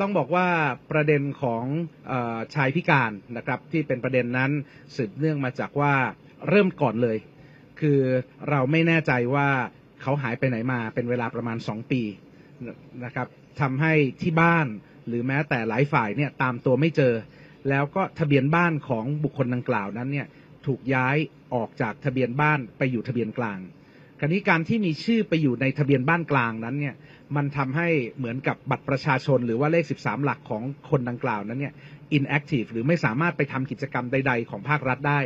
ต้องบอกว่าประเด็นของอชายพิการนะครับที่เป็นประเด็นนั้นสืบเนื่องมาจากว่าเริ่มก่อนเลย คือเราไม่แน่ใจว่าเขาหายไปไหนมาเป็นเวลาประมาณ 2 ปีนะครับทำให้ที่บ้านหรือแม้แต่หลายฝ่ายเนี่ยตามตัวไม่เจอ แล้วก็ทะเบียนบ้านของบุคคลดังกล่าวนั้นเนี่ยถูกย้ายออกจากทะเบียนบ้านไปอยู่ทะเบียนกลาง คราวนี้การที่มีชื่อไปอยู่ในทะเบียนบ้านกลางนั้นเนี่ยมันทำให้เหมือนกับบัตรประชาชน หรือว่าเลข 13 หลักของคนดังกล่าวนั้นเนี่ย inactive หรือไม่สามารถไปทำกิจกรรมใด ๆ ของภาครัฐได้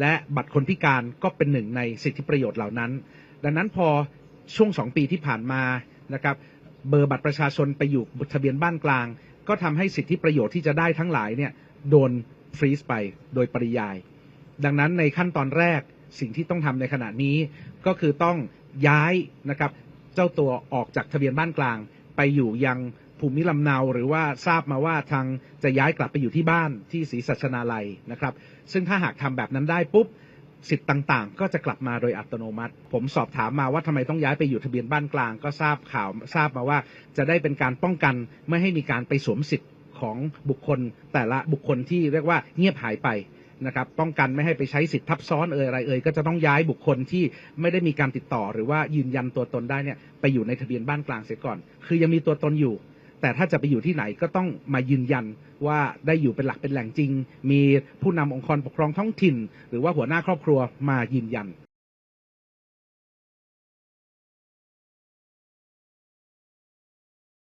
และบัตรคนพิการก็เป็นหนึ่งในสิทธิประโยชน์เหล่านั้น ดังนั้นพอช่วงสองปีที่ผ่านมานะครับเบอร์บัตรประชาชนไปอยู่ทะเบียนบ้านกลาง ก็ทำให้สิทธิประโยชน์ที่จะได้ทั้งหลายเนี่ยโดนฟรีซไปโดยปริยาย ดังนั้นในขั้นตอนแรก สิ่งที่ต้องทำในขณะนี้ก็คือต้องย้ายนะครับ เจ้าตัวออกจากทะเบียนบ้านกลาง ไปอยู่ยังภูมิลำเนาหรือว่าทราบมาว่าทางจะย้ายกลับไปอยู่ที่บ้านที่ศรีสัชนาลัยนะครับ ซึ่งถ้าหากทำแบบนั้นได้ปุ๊บสิทธิ์ต่างๆ ก็จะกลับมาโดยอัตโนมัติ ผมสอบถามมาว่าทำไมต้องย้ายไปอยู่ทะเบียนบ้านกลาง ก็ทราบข่าวทราบมาว่าจะได้เป็นการป้องกันไม่ให้มีการไปสวมสิทธิ์ของบุคคลแต่ละบุคคลที่เรียกว่าเงียบหายไป นะครับป้องกันไม่ให้ไปใช้สิทธิ์ทับซ้อนเอ่ยอะไรเอ่ยก็จะต้องย้ายบุคคลที่ไม่ได้มีการติดต่อ หรือว่ายืนยันตัวตนได้เนี่ยไปอยู่ในทะเบียนบ้านกลางเสียก่อน คือยังมีตัวตนอยู่ แต่ถ้าจะไปอยู่ที่ไหนก็ต้องมายืนยันว่าได้อยู่เป็นหลักเป็นแหล่งจริง มีผู้นำองค์กรปกครองท้องถิ่น หรือว่าหัวหน้าครอบครัวมายืนยัน